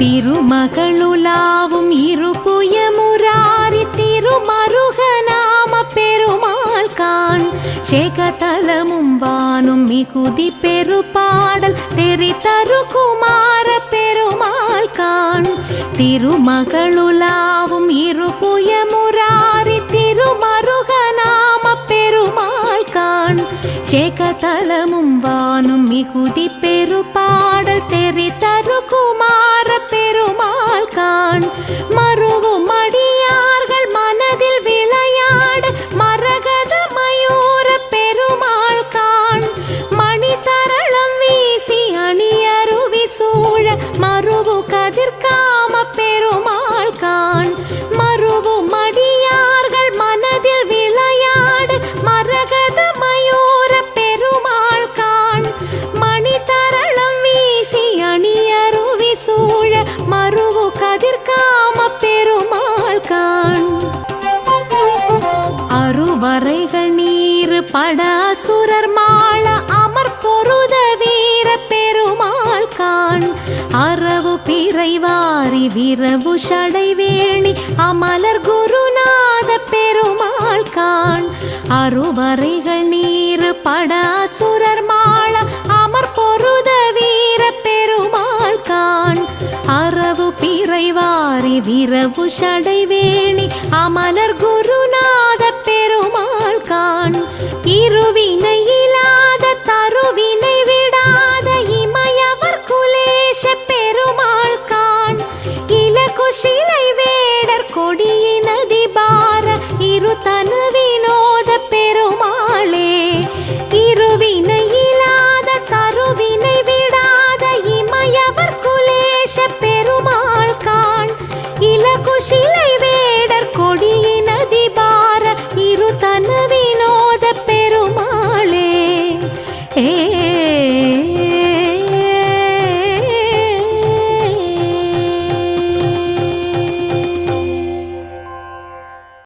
திருமகளுலாவும் இருபுய முராரி திருமருகநாம பெருமாள் காண் சேகதலமும் வானும் மிகுதி பெருபாடல் தெரி தரு குமார பெருமாள் காண் திருமகளுலாவும் இருபுய முராரி திருமருகநாம பெருமாள் காண் சேகதலமும் வானும் மிகுதி பெருபாடல் தெரி தரு பாவரைகள் நீர் படாசுரர் மாள அமர் பொருத வீர பெருமாள் காண். அரவு பிறைவாரி விரவு சடை வேணி அமலர் குருநாத பெருமாள் காண். அருவரைகள் நீர் படாசுரர் மாள அமர் பொருத வீர பெருமாள் காண். அரவு பிறைவாரி விரவு சடை இணையிலாத தருவினை விடாத இமையவர் குலேஷ பெருமாள் கான். இலகுஷிலை வேடர் கொடியினதிபார இரு தனு வினோத பெருமாளே. இருவினையிலாத தருவினை விடாத இமையவர் குலேஷ பெருமாள் கான். இலகுஷிலை வேடர் கொடியினதிபார இரு தனுவி